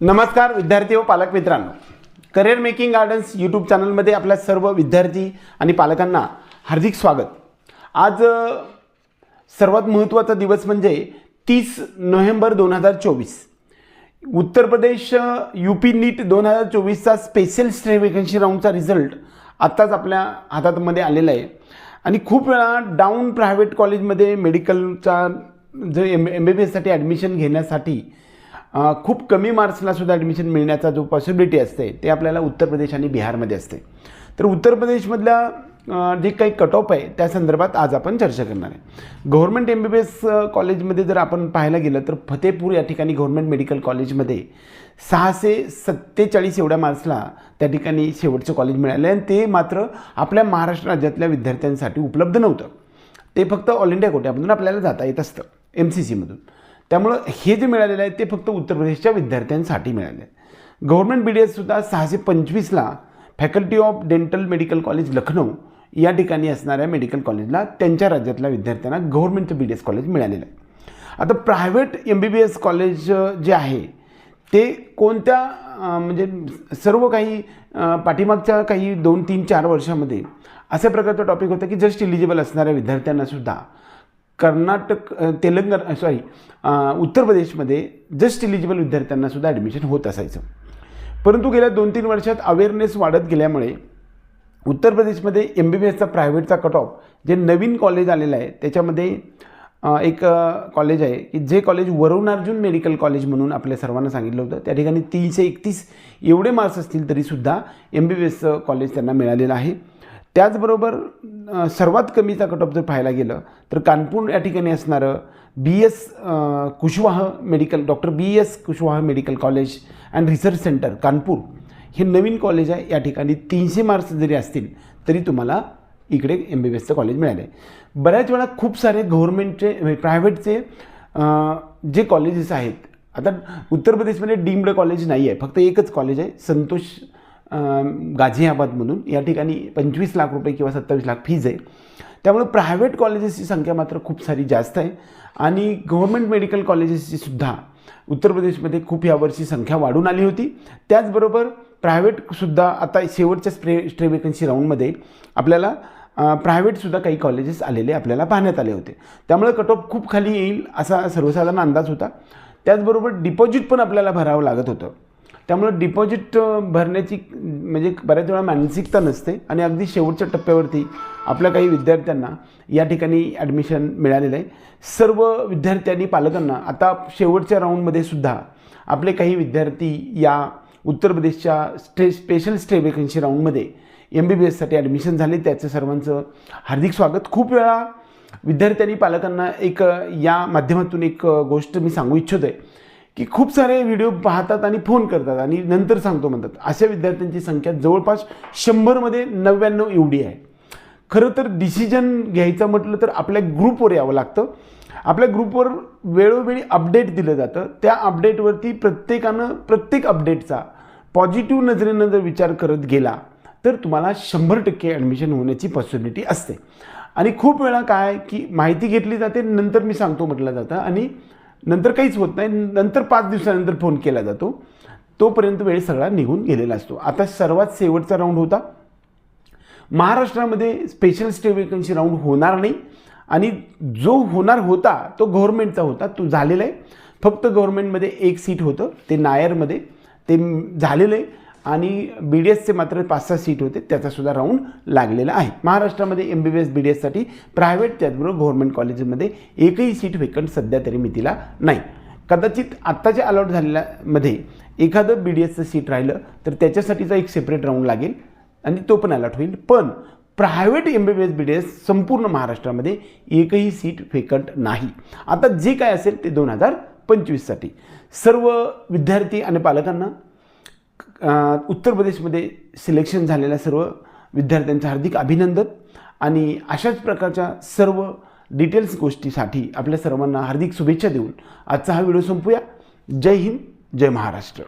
नमस्कार विद्यार्थी व पालक मित्रांनो. करिअर मेकिंग गार्डन्स यूट्यूब चॅनलमध्ये आपल्या सर्व विद्यार्थी आणि पालकांना हार्दिक स्वागत. आज सर्वात महत्त्वाचा दिवस म्हणजे तीस नोव्हेंबर दोन हजार चोवीस. Uttar Pradesh U P NEET दोन हजार चोवीसचा स्पेशल स्टे वेकन्सी राऊंडचा रिझल्ट आत्ताच आपल्या हातातमध्ये आलेला आहे. आणि खूप वेळा डाऊन प्रायव्हेट कॉलेजमध्ये मेडिकलचा जो एम एम बी बी एससाठी ॲडमिशन घेण्यासाठी खूप कमी मार्क्सला सुद्धा ॲडमिशन मिळण्याचा जो पॉसिबिलिटी असते ते आपल्याला उत्तर प्रदेश आणि बिहारमध्ये असते. तर उत्तर प्रदेशमधल्या जे काही कट ऑफ आहे त्या संदर्भात आज आपण चर्चा करणार आहे. Government M B B S कॉलेजमध्ये जर आपण पाहायला गेलं तर फतेपूर या ठिकाणी गव्हर्मेंट मेडिकल कॉलेजमध्ये सहाशे सत्तेचाळीस एवढ्या मार्क्सला त्या ठिकाणी शेवटचं कॉलेज मिळालं आणि ते मात्र आपल्या महाराष्ट्र राज्यातल्या विद्यार्थ्यांसाठी उपलब्ध नव्हतं. ते फक्त ऑल इंडिया कोट्यामधून आपल्याला जाता येत असतं एम सी सीमधून त्यामुळं हे जे मिळालेलं आहे ते फक्त उत्तर प्रदेशच्या विद्यार्थ्यांसाठी मिळाले आहे. गव्हर्मेंट बी डी एससुद्धा सहाशे पंचवीसला faculty of dental medical college Lucknow या ठिकाणी असणाऱ्या मेडिकल कॉलेजला त्यांच्या राज्यातल्या विद्यार्थ्यांना गव्हर्मेंटचं बी डी एस कॉलेज मिळालेलं आहे. आता private M B B S college जे आहे ते कोणत्या म्हणजे सर्व काही पाठीमागच्या काही दोन तीन चार वर्षामध्ये अशा प्रकारचा टॉपिक होता की जस्ट इलिजिबल असणाऱ्या विद्यार्थ्यांनासुद्धा कर्नाटक तेलंगणा सॉरी उत्तर प्रदेशमध्ये जस्ट इलिजिबल विद्यार्थ्यांनासुद्धा ॲडमिशन होत असायचं. परंतु गेल्या दोन तीन वर्षात अवेअरनेस वाढत गेल्यामुळे उत्तर प्रदेशमध्ये एम बी बी एसचा प्रायव्हेटचा कट ऑफ जे नवीन कॉलेज आलेलं आहे त्याच्यामध्ये एक कॉलेज आहे की जे college Varun Arjun medical college म्हणून आपल्या सर्वांना सांगितलं होतं. त्या ठिकाणी तीनशे एकतीस एवढे मार्क्स असतील तरीसुद्धा एम बी बी एसचं कॉलेज त्यांना मिळालेलं आहे. त्याचबरोबर सर्वात कमीचा कट ऑफ जर पाहायला गेलं तर कानपूर या ठिकाणी असणारं B S Kushwaha medical doctor B S Kushwaha medical college and research centre Kanpur हे नवीन कॉलेज आहे. या ठिकाणी तीनशे मार्क्स जरी असतील तरी तुम्हाला इकडे एम बी बी एसचं कॉलेज मिळालं आहे बऱ्याच वेळा खूप सारे गव्हर्मेंटचे प्रायव्हेटचे म्हणजे जे कॉलेजेस आहेत आता उत्तर प्रदेशमध्ये डीम्ड कॉलेज नाही आहे फक्त एकच कॉलेज आहे संतोष गाझियाबाद म्हणून. या ठिकाणी पंचवीस लाख रुपये किंवा सत्तावीस लाख फीज आहे. त्यामुळे प्रायव्हेट कॉलेजेसची संख्या मात्र खूप सारी जास्त आहे. आणि गव्हर्मेंट मेडिकल कॉलेजेसची सुद्धा उत्तर प्रदेशमध्ये खूप यावर्षी संख्या वाढून आली होती. त्याचबरोबर प्रायव्हेटसुद्धा आता शेवटच्या स्प्रे स्ट्रे वेकन्सी राऊंडमध्ये आपल्याला प्रायव्हेटसुद्धा काही कॉलेजेस आलेले आपल्याला पाहण्यात आले होते. त्यामुळे कट ऑफ खूप खाली येईल असा सर्वसाधारण अंदाज होता. त्याचबरोबर डिपॉझिट पण आपल्याला भरावं लागत होतं. त्यामुळं डिपॉझिट भरण्याची म्हणजे बऱ्याच वेळा मानसिकता नसते आणि अगदी शेवटच्या टप्प्यावरती आपल्या काही विद्यार्थ्यांना या ठिकाणी ॲडमिशन मिळालेलं आहे. सर्व विद्यार्थ्यांनी पालकांना आता शेवटच्या राऊंडमध्ये सुद्धा आपले काही विद्यार्थी या उत्तर प्रदेशच्या स्टे स्पेशल स्टे वेकन्सी राऊंडमध्ये एम बी बी एससाठी ॲडमिशन झाले. त्याचं सर्वांचं हार्दिक स्वागत. खूप वेळा विद्यार्थ्यांनी पालकांना एक या माध्यमातून एक गोष्ट मी सांगू इच्छितो आहे की खूप सारे व्हिडिओ पाहतात आणि फोन करतात आणि नंतर सांगतो म्हणतात. अशा विद्यार्थ्यांची संख्या जवळपास शंभरमध्ये नव्याण्णव एवढी आहे. खरं तर डिसिजन घ्यायचं म्हटलं तर आपल्या ग्रुपवर यावं लागतं. आपल्या ग्रुपवर वेळोवेळी अपडेट दिलं जातं. त्या अपडेटवरती प्रत्येकानं प्रत्येक अपडेटचा पॉझिटिव्ह नजरेनं जर विचार करत गेला तर तुम्हाला शंभर टक्के ॲडमिशन होण्याची पॉसिबिलिटी असते. आणि खूप वेळा काय की माहिती घेतली जाते नंतर मी सांगतो म्हटलं जातं. आणि नंतर काहीच होत नाही. नंतर पाच दिवसानंतर फोन केला जातो. तोपर्यंत वेळ सगळा निघून गेलेला असतो. आता सर्वात शेवटचा राऊंड होता. महाराष्ट्रामध्ये स्पेशल स्टे वेकन्सी राऊंड होणार नाही. आणि जो होणार होता तो गव्हर्नमेंटचा होता तो झालेला आहे. फक्त गव्हर्नमेंटमध्ये एक सीट होतं. ते नायरमध्ये ते झालेलं आहे. आणि बी डी एसचे मात्र पाच सहा सीट होते त्याचासुद्धा राऊंड लागलेला आहे. महाराष्ट्रामध्ये M B B S B D एससाठी private त्याचबरोबर गव्हर्नमेंट कॉलेजमध्ये एकही सीट वेकंट सध्या तरी मितीला नाही. कदाचित आत्ताच्या अलॉट झालेल्यामध्ये एखादं बी डी एसचं सीट राहिलं तर त्याच्यासाठीचा एक सेपरेट राऊंड लागेल आणि तो पण अलॉट होईल. पण private M B B S B D S संपूर्ण महाराष्ट्रामध्ये एकही सीट वेकंट नाही. आता जे काय असेल ते दोन हजार पंचवीससाठी. सर्व विद्यार्थी आणि पालकांना उत्तर प्रदेशमध्ये सिलेक्शन झालेल्या सर्व विद्यार्थ्यांचं हार्दिक अभिनंदन. आणि अशाच प्रकारच्या सर्व डिटेल्स गोष्टीसाठी आपल्या सर्वांना हार्दिक शुभेच्छा देऊन आजचा हा व्हिडिओ संपूया. जय हिंद जय महाराष्ट्र.